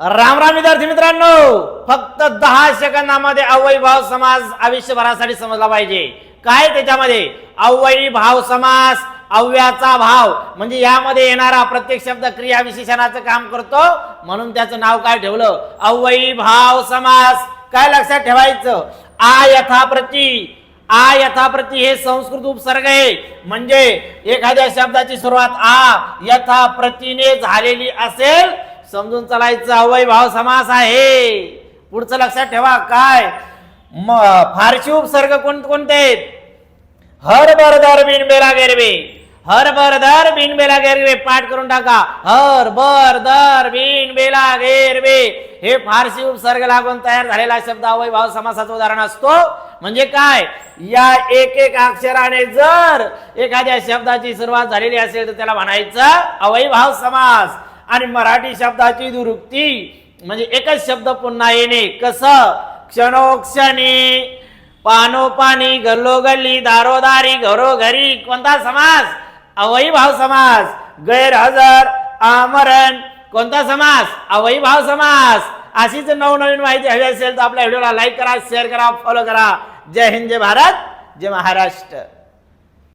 राम राम विद्यार्थी मित्रांनो फक्त दहा सेकंदामध्ये अव्ययी भाव समाज आयुष्यभरासाठी समजला पाहिजे. काय त्याच्यामध्ये? अव्ययी भाव समास अव्याचा भाव. म्हणजे यामध्ये येणारा प्रत्येक शब्द क्रिया विशेषणाचं काम करतो. म्हणून त्याचं नाव काय ठेवलं? अव्ययी भाव समास. काय लक्षात ठेवायचं? आ यथाप्रती. आ यथाप्रती हे संस्कृत उपसर्ग आहे. म्हणजे एखाद्या शब्दाची सुरुवात आ यथाप्रतीने झालेली असेल समजून चालायचं अवय भाव समास आहे. पुढचं लक्षात ठेवा काय? फारशी उपसर्ग कोण कोणते आहेत? हर बरदर बिन बेला गेरवे. हर बरदर बिन बेला गेरवे. पाठ करून टाका. हर बर दर बिन बेला गेरवे. हे फारशी उपसर्ग लागून तयार झालेला शब्द अवय भाव समासाचं उदाहरण असतो. म्हणजे काय? या एक एक अक्षराने जर एखाद्या शब्दाची सुरुवात झालेली असेल तर त्याला म्हणायचं अवयभाव समास. आणि मराठी शब्दाची दुरुक्ती म्हणजे एकच शब्द पुन्हा येणे. कसं? क्षणोक्षणी. पानोपानी गल्लोगल्ली दारोदारी घरोघरी कोणता समास अवैभाव समास गैरहजर आमरण. कोणता समास अवैभाव समास अशीच नवनवीन माहिती हवी असेल तर आपल्या व्हिडिओला लाईक करा शेअर करा फॉलो करा. जय हिंद जय भारत जय महाराष्ट्र.